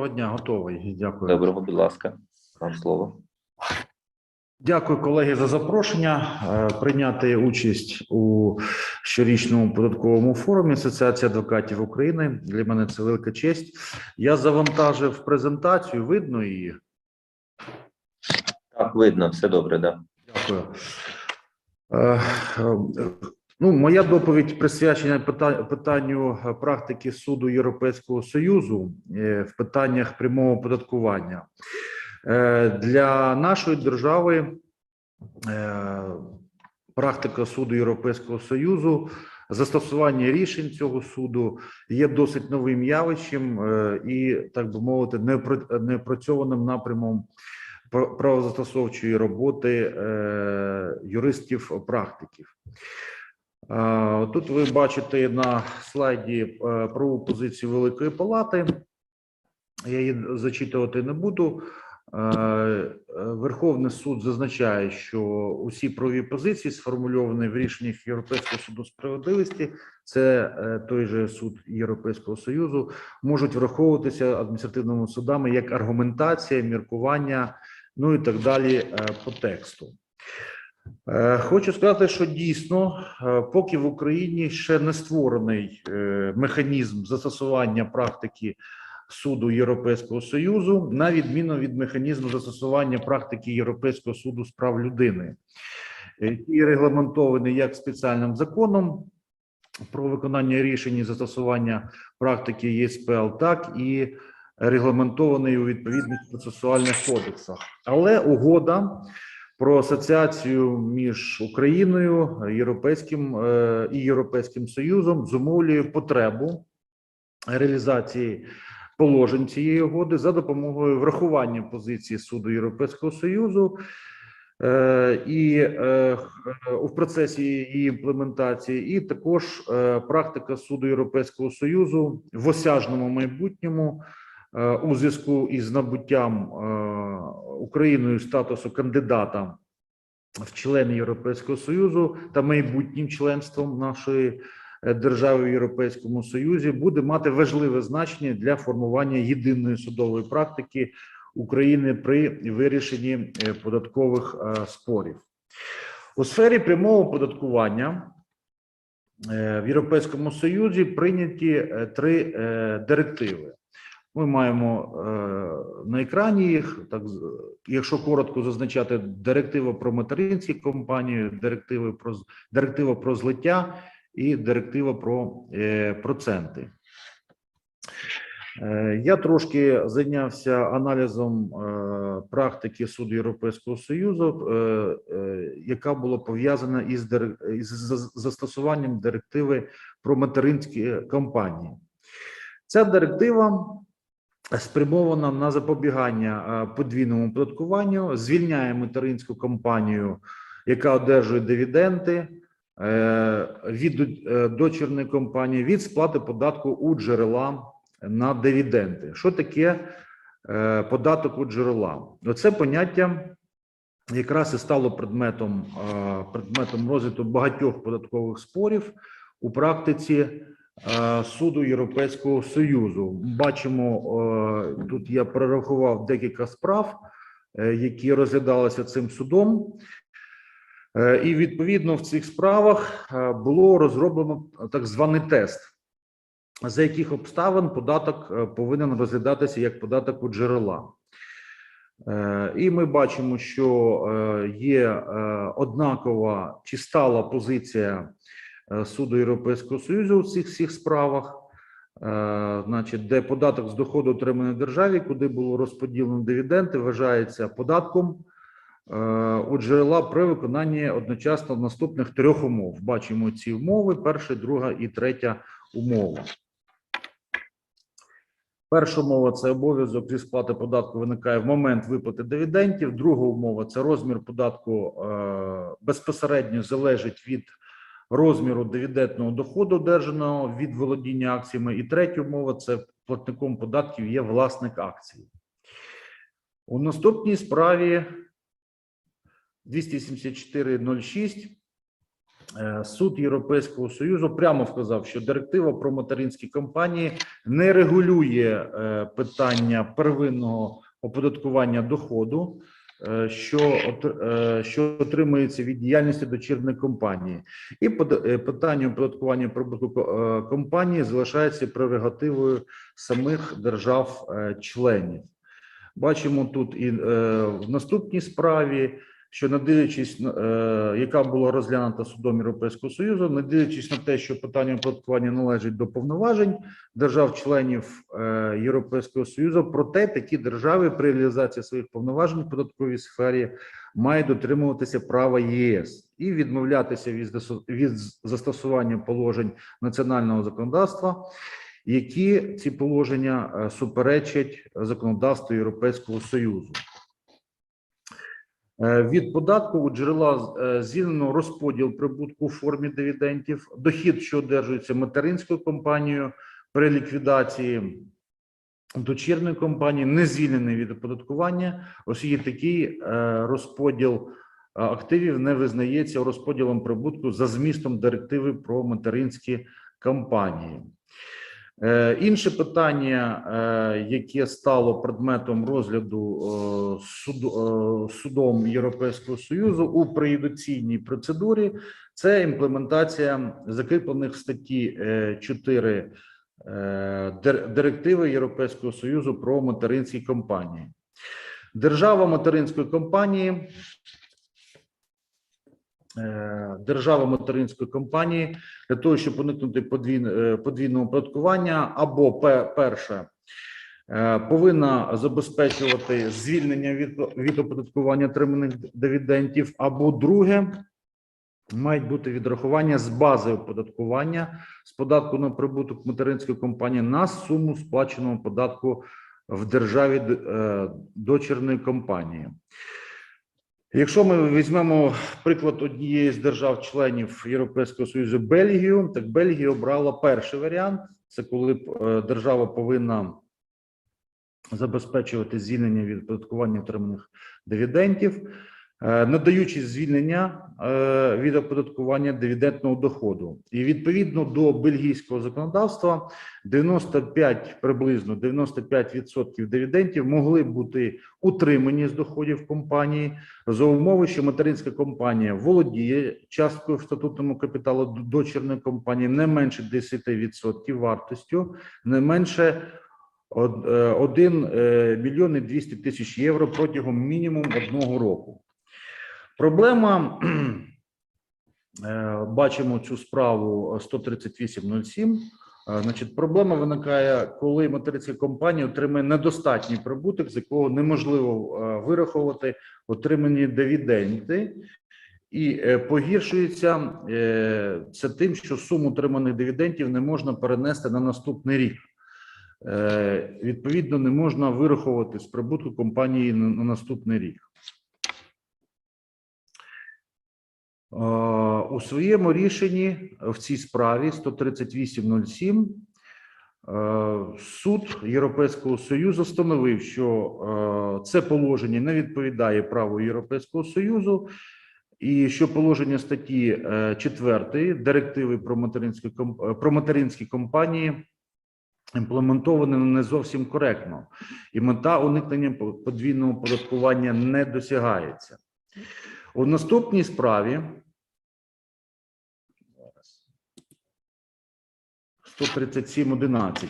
Доброго дня, готовий. Дякую. Доброго, будь ласка, вам слово. Дякую, колеги, за запрошення е, прийняти участь у щорічному податковому форумі Асоціації адвокатів України. Для мене це велика честь. Я завантажив презентацію. Видно її. Так, видно, все добре, да. Дякую. Ну, моя доповідь присвячена питанню е, практики суду Європейського союзу е, в питаннях прямого оподаткування. Е, Для нашої держави практика суду Європейського союзу, застосування рішень цього суду є досить новим явищем і, так би мовити, неопрацьованим напрямом пра- правозастосовчої роботи юристів-практиків. Е, Тут ви бачите на слайді е, правову позицію Великої Палати. Я її зачитувати не буду. Е, Верховний суд зазначає, що усі правові позиції, сформульовані в рішеннях Європейського суду справедливості, це той же суд Європейського союзу, можуть враховуватися адміністративними судами як аргументація, міркування, ну і так далі по тексту. Е, Хочу сказати, що дійсно, е, поки в Україні ще не створений е, механізм застосування практики суду Європейського союзу, на відміну від механізму застосування практики Європейського суду з прав людини, який регламентований як спеціальним законом про виконання рішень і застосування практики ЄСПЛ, так і регламентований у відповідних процесуальних кодексах. Але угода про асоціацію між Україною, Європейським е, і Європейським Союзом зумовлює потребу реалізації положень цієї угоди за допомогою врахування позиції суду Європейського Союзу. е, І е, у процесі її імплементації, і також практика суду Європейського Союзу в осяжному майбутньому у зв'язку із набуттям е, Україною статусу кандидата в члени Європейського Союзу та майбутнім членством нашої е, держави в Європейському Союзі буде мати важливе значення для формування єдиної судової практики України при вирішенні е, податкових е, спорів. У сфері прямого оподаткування е, в Європейському Союзі прийняті е, три е, директиви. Ми маємо е, на екрані їх. Так, якщо коротко зазначати, директива про материнські компанії, директиви про директива про злиття і директива про е, проценти. Е, Я трошки зайнявся аналізом практики суду Європейського Союзу, яка була пов'язана із застосуванням директиви про материнські компанії. Ця директива спрямована на запобігання е, подвійному оподаткуванню, звільняє материнську компанію, яка одержує дивіденди е, від е, дочірної компанії від сплати податку у джерела на дивіденди. Що таке податок у джерела? Оце поняття якраз і стало предметом, предметом розгляду багатьох податкових спорів у практиці суду Європейського Союзу. Бачимо, е, тут я перерахував декілька справ, е, які розглядалися цим судом. Е, І відповідно в цих справах е, було розроблено так званий тест, за яких обставин податок е, повинен розглядатися як податок у джерела. Е, І ми бачимо, що е, є е, однакова чи стала позиція е, суду Європейського Союзу у цих всіх справах, Е, значить, де податок з доходу отриманої державі, куди було розподілено дивіденди, вважається податком е, у джерела при виконанні одночасно наступних трьох умов. Бачимо ці умови: перша, друга і третя умова. Перша умова це обов'язок зі сплати податку виникає в момент виплати дивідендів. Друга умова це розмір податку е, безпосередньо залежить від розміру дивідендного доходу, одержаного від володіння акціями. І третя умова це платником податків є власник акцій. У наступній справі 274.06 Е, Суд Європейського Союзу прямо вказав, що директива про материнські компанії не регулює е, питання первинного оподаткування доходу, що, от- е, що отримується від діяльності дочірної компанії, і е, питання оподаткування прибутку е, компанії залишається прерогативою самих держав-членів. Бачимо тут і е, в наступній справі, що не дивлячись, е, яка була розглянута судом Європейського Союзу, не дивлячись на те, що питання оподаткування належить до повноважень держав-членів е, Європейського Союзу, проте такі держави при реалізації своїх повноважень в податковій сфері мають дотримуватися права ЄС і відмовлятися від, застосування положень національного законодавства які ці положення е, суперечать законодавству Європейського Союзу. Е, Від податку у джерела е, звільнено розподіл прибутку у формі дивідендів, дохід, що одержується материнською компанією при ліквідації дочірної компанії, не звільнений від оподаткування, оскільки такий е, розподіл активів не визнається розподілом прибутку за змістом директиви про материнські компанії. Е, Інше питання, е, яке стало предметом розгляду е, судом Європейського союзу у преюдиційній процедурі, це імплементація закріплених статті е, 4 е, директиви Європейського союзу про материнські компанії. Держава материнської компанії. Е, Держава материнської компанії для того, щоб уникнути е, подвійного оподаткування, або перше е, повинна забезпечувати звільнення від, від оподаткування отриманих дивідендів, або друге. Мають бути відрахування з бази оподаткування з податку на прибуток материнської компанії на суму сплаченого податку в державі дочірної компанії. Якщо ми візьмемо приклад однієї з держав-членів Європейського Союзу Бельгію, так Бельгія обрала перший варіант: це коли е, держава повинна забезпечувати звільнення від оподаткування отриманих дивідендів, надаючи звільнення е, від оподаткування дивідендного доходу. І відповідно до бельгійського законодавства 95, приблизно 95% дивідендів могли бути утримані з доходів компанії за умови, що материнська компанія володіє часткою в статутному капіталу дочірної компанії не менше 10% вартістю, не менше 1 мільйон і 200 тисяч євро протягом мінімум одного року. Проблема е, бачимо цю справу 138.07. Е, Значить, проблема виникає, коли материнська компанія отримує недостатній прибуток, з якого неможливо е, вираховувати отримані дивіденди, і погіршується це тим, що суму отриманих дивідендів не можна перенести на наступний рік. Відповідно, не можна вираховувати з прибутку компанії на наступний рік. У своєму рішенні в цій справі 138.07 е, суд Європейського Союзу встановив, що е, це положення не відповідає праву Європейського Союзу, і що положення статті 4 директиви про материнські е, про материнські компанії імплементоване не зовсім коректно, і мета уникнення подвійного оподаткування не досягається. У наступній справі 137.11.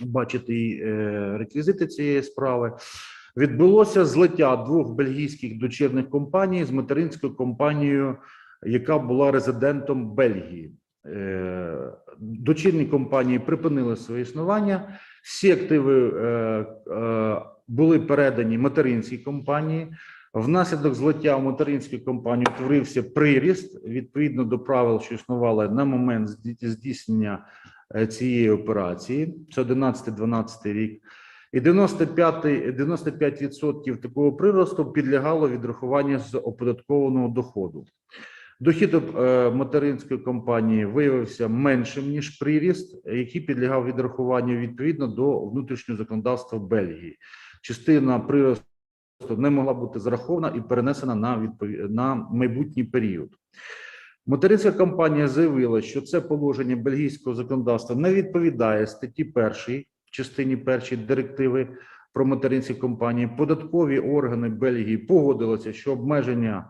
Бачите і, е, реквізити цієї справи. Відбулося злиття двох бельгійських дочірних компаній з материнською компанією, яка була резидентом Бельгії. Е, Дочірні компанії припинили своє існування. Всі активи е, були передані материнській компанії. Внаслідок злиття в материнській компанії утворився приріст відповідно до правил, що існували на момент здійснення е, цієї операції. Це 11-12 рік. І 95, 95% такого приросту підлягало відрахуванню з оподаткованого доходу. Дохід е, материнської компанії виявився меншим ніж приріст, який підлягав відрахуванню відповідно до внутрішнього законодавства Бельгії. Частина приросту не могла бути зарахована і перенесена на відпові... на майбутній період. Материнська компанія заявила, що це положення бельгійського законодавства не відповідає статті першій в частині першій директиви про материнські компанії. Податкові органи Бельгії погодилися, що обмеження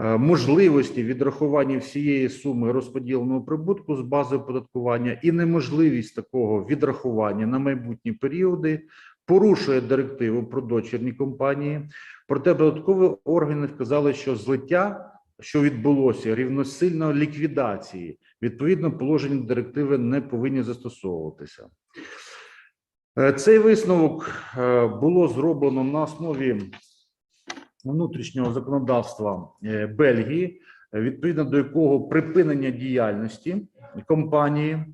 е, можливості відрахування всієї суми розподіленого прибутку з бази оподаткування і неможливість такого відрахування на майбутні періоди порушує директиву про дочірні компанії. Проте податкові органи вказали, що злиття, що відбулося, рівносильно ліквідації. Відповідно, положення директиви не повинні застосовуватися. Е, Цей висновок е, було зроблено на основі внутрішнього законодавства е, Бельгії, відповідно до якого припинення діяльності компанії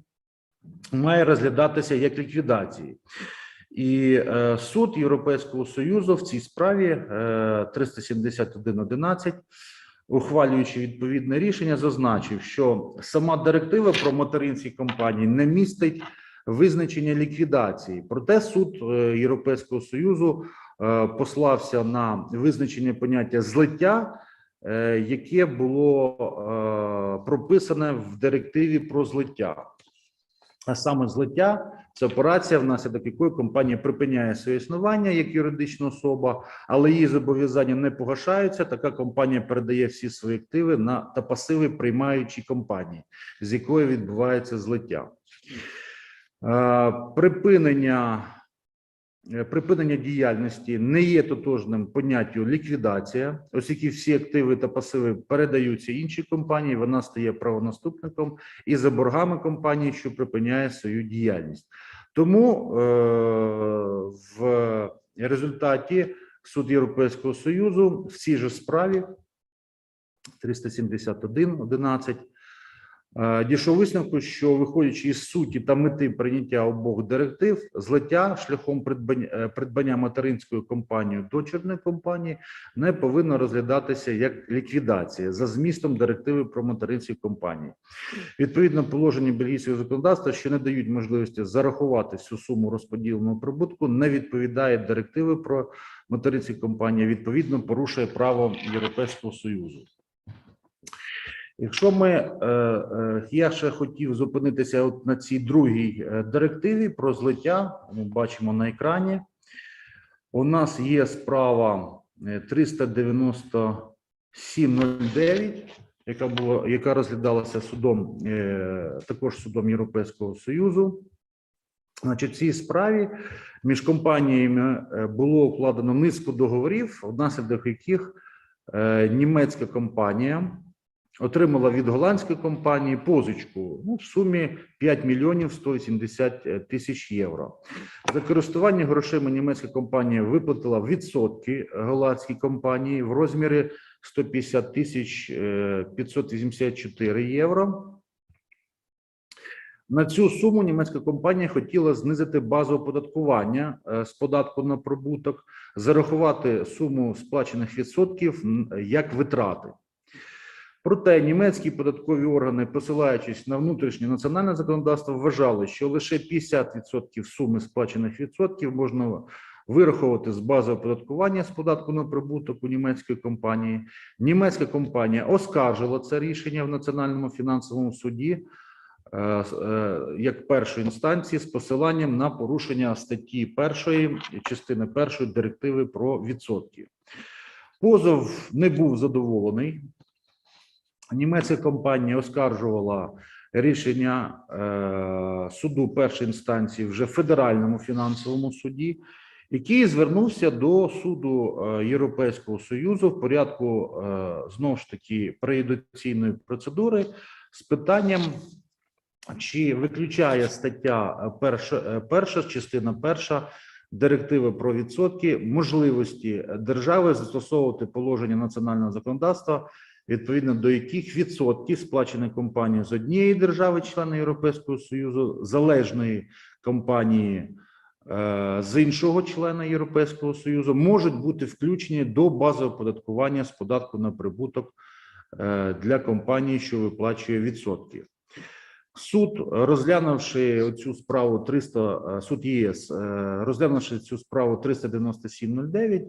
має розглядатися як ліквідації. І е, суд Європейського союзу в цій справі е, 371.11, ухвалюючи відповідне рішення, зазначив, що сама директива про материнські компанії не містить визначення ліквідації. Проте суд е, Європейського союзу е, послався на визначення поняття злиття, е, яке було е, прописане в директиві про злиття. А саме злиття це операція, внаслідок якої компанія припиняє своє існування як юридична особа, але її зобов'язання не погашаються. Така компанія передає всі свої активи на та пасиви приймаючій компанії, з якої відбувається злиття. Припинення, припинення діяльності не є тотожним поняттю ліквідація, оскільки всі активи та пасиви передаються іншій компанії, вона стає правонаступником і за боргами компанії, що припиняє свою діяльність. Тому е, в результаті суд Європейського союзу в цій же справі 371.11 е, дійшов висновку, що виходячи із суті та мети прийняття обох директив, злиття шляхом придбання, е, материнською компанією дочірної компанії не повинно розглядатися як ліквідація за змістом директиви про материнські компанії. Відповідно, положення бельгійського законодавства, що не дають можливості зарахувати всю суму розподіленого прибутку, не відповідає директиви про материнські компанії. Відповідно, порушує право Європейського союзу. Якщо ми е, е, я ще хотів зупинитися от на цій другій е, директиві про злиття, ми бачимо на екрані. У нас є справа е, 397.09, яка була яка розглядалася судом також судом Європейського союзу. Значить, в цій справі між компаніями було укладено низку договорів, внаслідок яких німецька компанія отримала від голландської компанії позичку ну, в сумі 5 мільйонів 180 тисяч євро. За користування грошима німецька компанія виплатила відсотки голландській компанії в розмірі 150 тисяч е, 584 євро. На цю суму німецька компанія хотіла знизити базу оподаткування е, з податку на прибуток, зарахувати суму сплачених відсотків як витрати. Проте німецькі податкові органи, посилаючись на внутрішнє національне законодавство, вважали, що лише 50% суми сплачених відсотків можна вираховувати з бази оподаткування з податку на прибуток у німецької компанії. Німецька компанія оскаржила це рішення в національному фінансовому суді е, е, як першої інстанції з посиланням на порушення статті першої частини першої директиви про відсотки. Позов не був задоволений. Німецька компанія оскаржувала рішення е, суду першої інстанції вже федеральному фінансовому суді, який звернувся до суду е, Європейського союзу в порядку е, знову ж таки преюдиційної процедури з питанням, чи виключає стаття перша, перша частина перша директиви про відсотки можливості держави застосовувати положення національного законодавства відповідно до яких відсотків сплачені компанією з однієї держави, члена Європейського Союзу, залежної компанії е, з іншого члена Європейського Союзу, можуть бути включені до бази оподаткування з податку на прибуток е, для компанії, що виплачує відсотки. Суд, розглянувши цю справу 300, е, суд ЄС, розглянувши цю справу 397.09,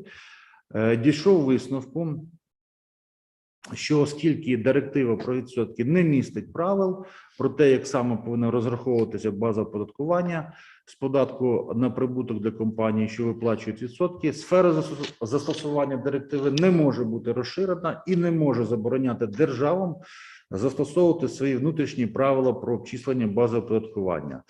е, дійшов висновку, що оскільки директива про відсотки не містить правил про те, як саме повинна розраховуватися база оподаткування з податку на прибуток для компаній, що виплачують відсотки, сфера застос- застосування директиви не може бути розширена і не може забороняти державам застосовувати свої внутрішні правила про обчислення бази оподаткування.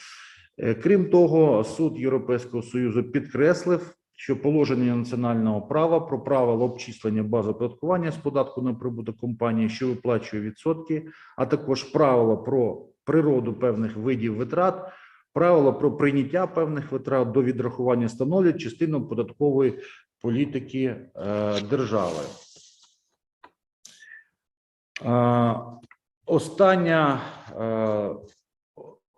Е, Крім того, суд Європейського союзу підкреслив, що положення національного права про правила обчислення бази оподаткування з податку на прибуток компанії, що виплачує відсотки, а також правила про природу певних видів витрат, правила про прийняття певних витрат до відрахування становлять частину податкової політики е, держави. Е, Остання е,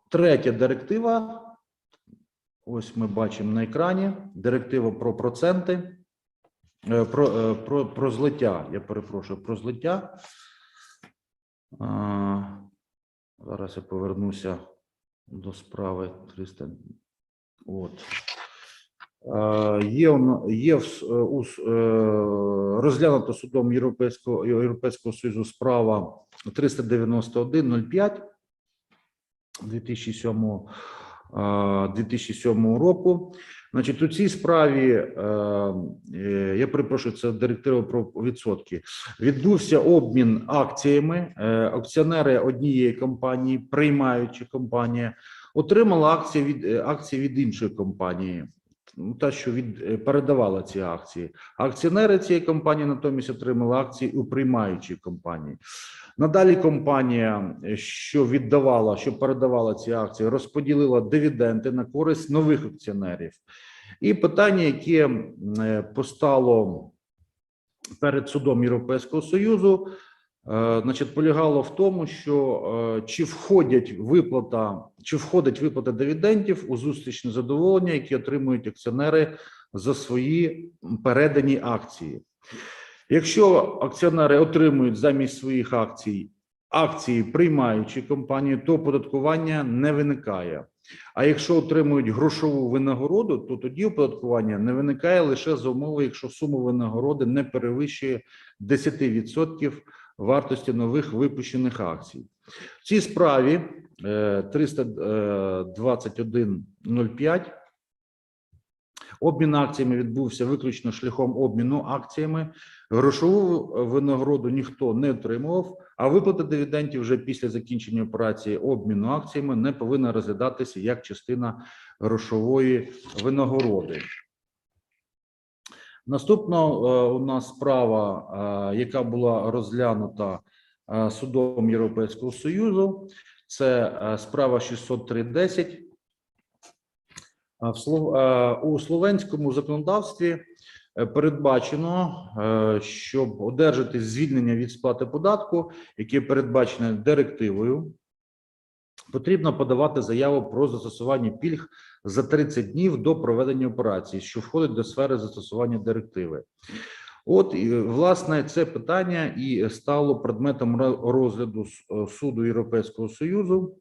третя директива. Ось ми бачимо на екрані. Директива про проценти, е, про, е, про, про злиття. Я перепрошую про злиття. Зараз я повернуся до справи 300. От. Є, є е, е, судом Європейського, Європейського Союзу справа 391.05 2007, е, 2007 року. Значить, у цій справі, е, е, я перепрошую, це директива про відсотки. Відбувся обмін акціями. Е, Акціонери однієї компанії, приймаючи компанія, отримала акції від е, акції від іншої компанії. Ну, та, що від е, передавала ці акції. Акціонери цієї компанії натомість отримали акції у приймаючій компанії. Надалі компанія, е, що віддавала, що передавала ці акції, розподілила дивіденди на користь нових акціонерів. І питання, яке е, постало перед судом Європейського Союзу, значить, полягало в тому, що е, чи входять виплата, чи входить виплата дивідендів у зустрічне задоволення, які отримують акціонери за свої передані акції. Якщо акціонери отримують замість своїх акцій акції приймаючі компанії, то оподаткування не виникає. А якщо отримують грошову винагороду, то тоді оподаткування не виникає лише за умови, якщо сума винагороди не перевищує 10% вартості нових випущених акцій. В цій справі е, 321.05 Обмін акціями відбувся виключно шляхом обміну акціями. Грошову винагороду ніхто не отримував, а виплата дивідендів вже після закінчення операції обміну акціями не повинна розглядатися як частина грошової винагороди. Наступна е, у нас справа, е, яка була розглянута е, судом Європейського Союзу, це справа 603.10. А в Слов- е, У словенському законодавстві передбачено, щоб одержати звільнення від сплати податку, яке передбачене директивою, потрібно подавати заяву про застосування пільг за 30 днів до проведення операції, що входить до сфери застосування директиви. От і власне це питання і стало предметом розгляду суду Європейського союзу.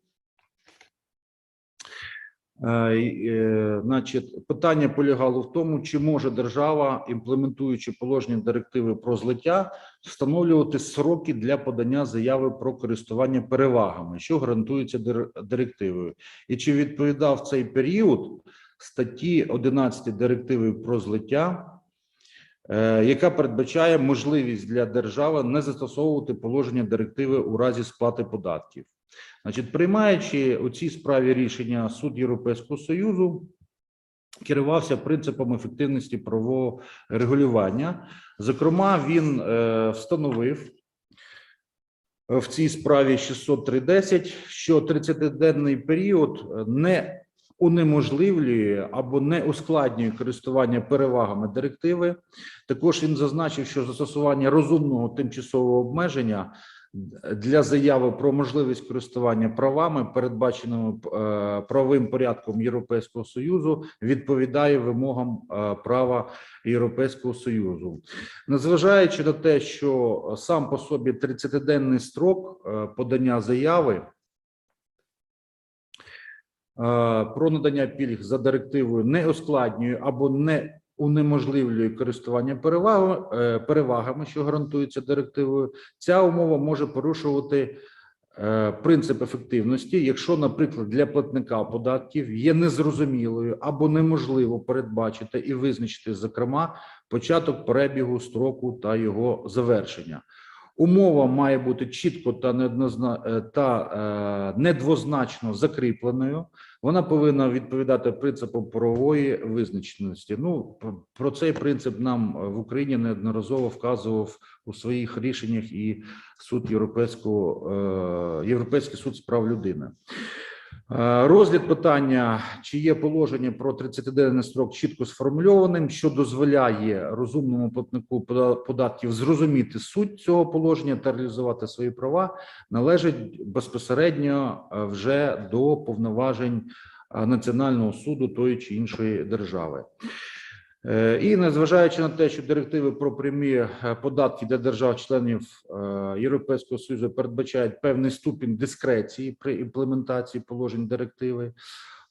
Е, е, Значить, питання полягало в тому, чи може держава, імплементуючи положення директиви про злиття, встановлювати сроки для подання заяви про користування перевагами, що гарантується дир- директивою, і чи відповідав цей період статті 11 директиви про злиття, е, яка передбачає можливість для держави не застосовувати положення директиви у разі сплати податків. Значить, приймаючи у цій справі рішення суд Європейського союзу, керувався принципом ефективності правового регулювання. Зокрема, він е, встановив е, в цій справі 603.10, що 30-денний період не унеможливлює або не ускладнює користування перевагами директиви. Також він зазначив, що застосування розумного тимчасового обмеження для заяви про можливість користування правами, передбаченими е, правовим порядком Європейського союзу, відповідає вимогам е, права Європейського союзу, незважаючи на те, що сам по собі 30-денний строк е, подання заяви. Про надання пільг за директивою не ускладнює або не унеможливлює користування е, перевагами, що гарантуються директивою, ця умова може порушувати е, принцип ефективності, якщо, наприклад, для платника податків є незрозумілою або неможливо передбачити і визначити, зокрема, початок перебігу строку та його завершення. Умова має бути чітко та е, та е, недвозначно закріпленою. Вона повинна відповідати принципу правової визначеності. Ну про цей принцип нам в Україні неодноразово вказував у своїх рішеннях і суд Європейського е, Європейський суд з прав людини. Е, Розгляд питання, чи є положення про 30-денний строк чітко сформульованим, що дозволяє розумному платнику пода- податків зрозуміти суть цього положення та реалізувати свої права, належить безпосередньо е, вже до повноважень е, Національного суду тої чи іншої держави. Е, І незважаючи на те, що директиви про прямі е, податки для держав-членів е, Європейського Союзу передбачають певний ступінь дискреції при імплементації положень директиви,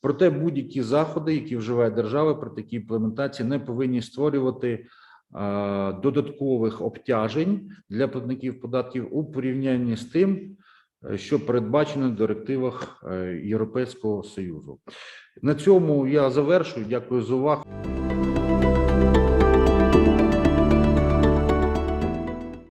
проте будь-які заходи, які вживає держава при такій імплементації, не повинні створювати додаткових обтяжень для платників податків у порівнянні з тим, що передбачено в директивах Європейського Союзу. На цьому я завершую. Дякую за увагу.